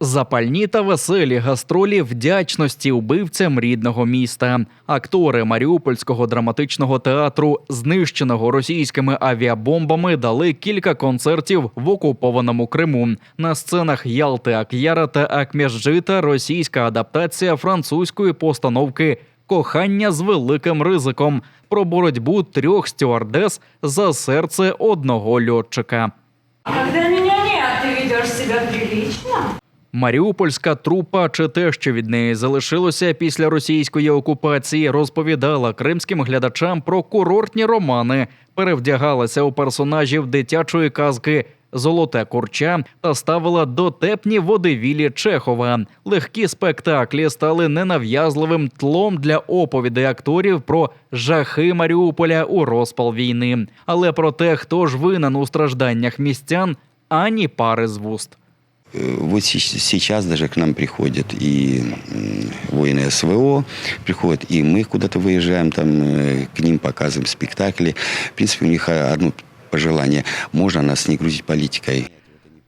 Запальні та веселі гастролі вдячності убивцям рідного міста. Актори Маріупольського драматичного театру, знищеного російськими авіабомбами, дали кілька концертів в окупованому Криму. На сценах Ялти Ак'яра та Акмяжджита російська адаптація французької постановки Кохання з великим ризиком про боротьбу трьох стюардес за серце одного льотчика. Когда меня нет, ты ведешь себя прилично? Маріупольська трупа чи те, що від неї залишилося після російської окупації, розповідала кримським глядачам про курортні романи, перевдягалася у персонажів дитячої казки Золоте курча та ставила дотепні водевілі Чехова. Легкі спектаклі стали ненав'язливим тлом для оповідей акторів про жахи Маріуполя у розпал війни. Але про те, хто ж винен у стражданнях містян, ані пари з вуст. Э, Вот се- сейчас даже к нам приходят и м, воины СВО, приходят, и мы куда-то выезжаем, там э, к ним показываем спектакли. В принципе, у них а, одно пожелание. Можно нас не грузить политикой.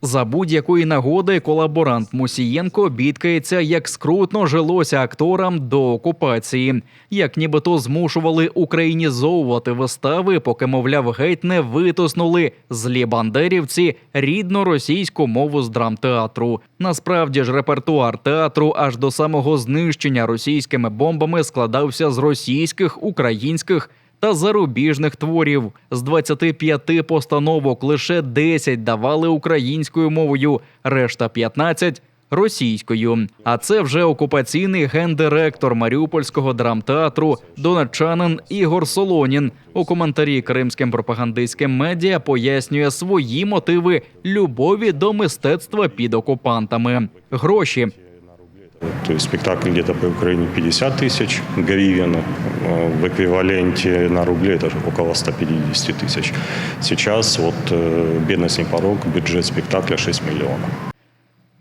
За будь-якої нагоди колаборант Мусієнко бідкається, як скрутно жилося акторам до окупації, як нібито змушували українізовувати вистави, поки, мовляв, геть не витиснули злі бандерівці рідну російську мову з драмтеатру. Насправді ж репертуар театру аж до самого знищення російськими бомбами складався з російських, українських та зарубіжних творів. З 25 постановок лише 10 давали українською мовою, решта 15 – російською. А це вже окупаційний гендиректор Маріупольського драмтеатру донеччанин Ігор Солонін у коментарі кримським пропагандистським медіа пояснює свої мотиви любові до мистецтва під окупантами. Гроші То есть спектакль где-то по Украине 50 тысяч гривен, э, в эквиваленте на рубли это около 150 тысяч. Сейчас вот э, «Бедность не порог», бюджет спектакля 6 миллионов.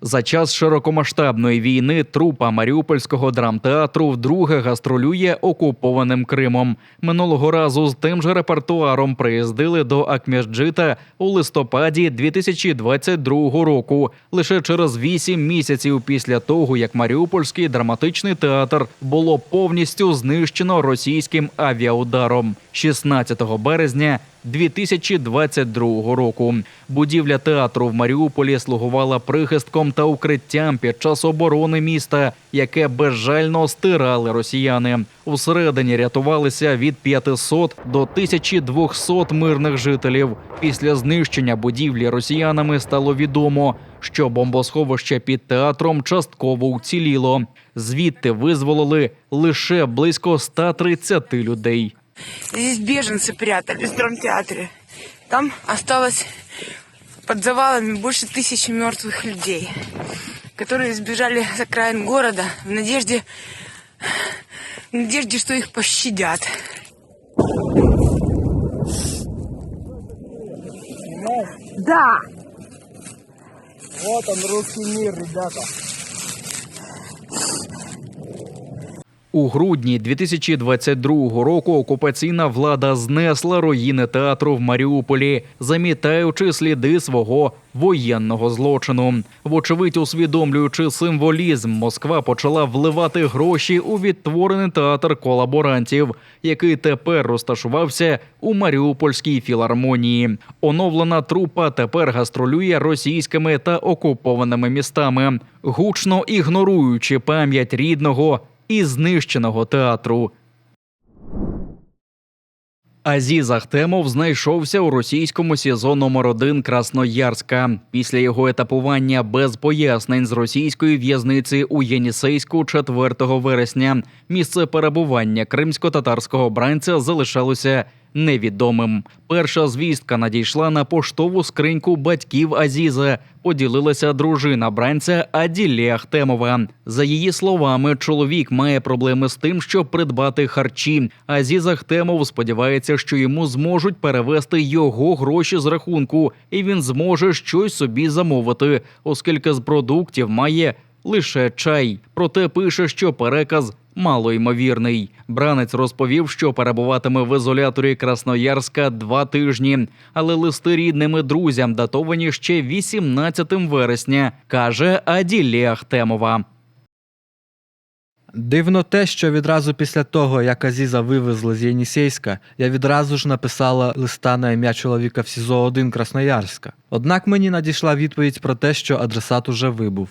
За час широкомасштабної війни трупа Маріупольського драмтеатру вдруге гастролює окупованим Кримом. Минулого разу з тим же репертуаром приїздили до Акмяжджита у листопаді 2022 року. Лише через вісім місяців після того, як Маріупольський драматичний театр було повністю знищено російським авіаударом 16 березня 2022 року. Будівля театру в Маріуполі слугувала прихистком та укриттям під час оборони міста, яке безжально стирали росіяни. Усередині рятувалися від 500 до 1200 мирних жителів. Після знищення будівлі росіянами стало відомо, що бомбосховище під театром частково уціліло. Звідти визволили лише близько 130 людей. Здесь беженцы прятались в драмтеатре. Там осталось под завалами больше тысячи мертвых людей, которые сбежали с окраин города в надежде, в надежде, что их пощадят. Да. Вот он, русский мир, ребята. У грудні 2022 року окупаційна влада знесла руїни театру в Маріуполі, замітаючи сліди свого воєнного злочину. Вочевидь, усвідомлюючи символізм, Москва почала вливати гроші у відтворений театр колаборантів, який тепер розташувався у Маріупольській філармонії. Оновлена трупа тепер гастролює російськими та окупованими містами, гучно ігноруючи пам'ять рідного і знищеного театру. Азіз Ахтемов знайшовся у російському СІЗО номер 1 Красноярська. Після його етапування без пояснень з російської в'язниці у Єнісейську 4 вересня місце перебування кримсько-татарського бранця залишалося невідомим. Перша звістка надійшла на поштову скриньку батьків Азіза. Поділилася дружина бранця Аділі Ахтемова. За її словами, чоловік має проблеми з тим, щоб придбати харчі. Азіз Ахтемов сподівається, що йому зможуть перевести його гроші з рахунку, і він зможе щось собі замовити, оскільки з продуктів має лише чай. Проте пише, що переказ малоймовірний. Бранець розповів, що перебуватиме в ізоляторі Красноярська два тижні, але листи рідним і друзям датовані ще 18 вересня, каже Аділія Ахтемова. Дивно те, що відразу після того, як Азіза вивезли з Єнісейська, я відразу ж написала листа на ім'я чоловіка в СІЗО 1 Красноярська. Однак мені надійшла відповідь про те, що адресат уже вибув.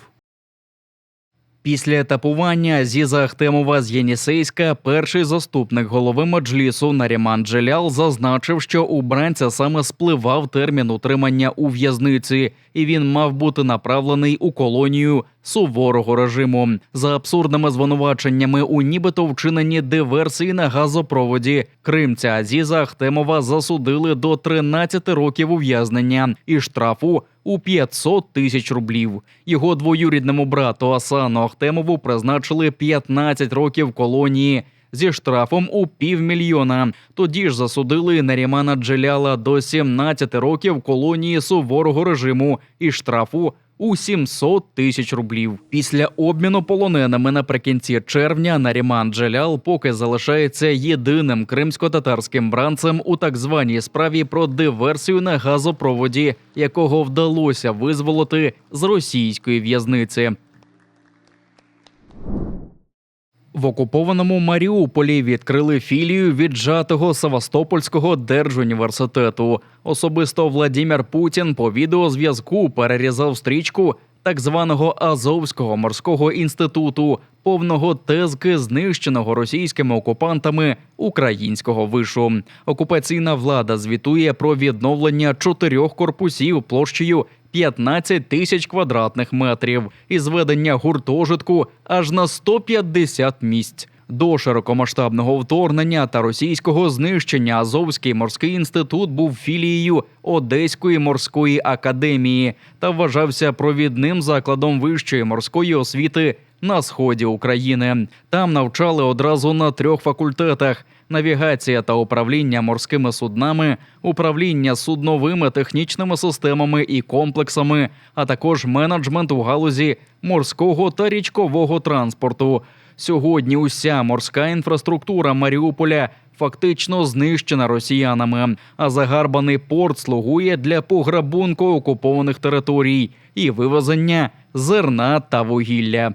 Після етапування Зіза Ахтемова з Єнісейська, перший заступник голови Маджлісу Наріман Джелял зазначив, що у бранця саме спливав термін утримання у в'язниці, і він мав бути направлений у колонію суворого режиму за абсурдними звинуваченнями у нібито вчиненні диверсії на газопроводі. Кримця Азіза Ахтемова засудили до 13 років ув'язнення і штрафу у 500 тисяч рублів. Його двоюрідному брату Асану Ахтемову призначили 15 років колонії зі штрафом у півмільйона. Тоді ж засудили Нарімана Джеляла до 17 років колонії суворого режиму і штрафу. У 700 тисяч рублів після обміну полоненими наприкінці червня Наріман Джелял поки залишається єдиним кримсько-татарським бранцем у так званій справі про диверсію на газопроводі, якого вдалося визволити з російської в'язниці. В окупованому Маріуполі відкрили філію віджатого Севастопольського держуніверситету. Особисто Владімір Путін по відеозв'язку перерізав стрічку так званого Азовського морського інституту, повного тезки знищеного російськими окупантами українського вишу. Окупаційна влада звітує про відновлення чотирьох корпусів площею 15 тисяч квадратних метрів і зведення гуртожитку аж на 150 місць. До широкомасштабного вторгнення та російського знищення Азовський морський інститут був філією Одеської морської академії та вважався провідним закладом вищої морської освіти на сході України. Там навчали одразу на трьох факультетах: навігація та управління морськими суднами, управління судновими технічними системами і комплексами, а також менеджмент у галузі морського та річкового транспорту. Сьогодні уся морська інфраструктура Маріуполя фактично знищена росіянами, а загарбаний порт слугує для пограбунку окупованих територій і вивезення зерна та вугілля.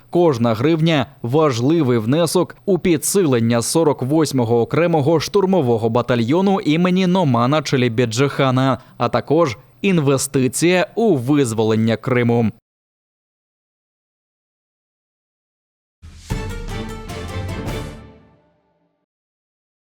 Кожна гривня важливий внесок у підсилення 48-го окремого штурмового батальйону імені Номана Челібіджихана, а також інвестиція у визволення Криму.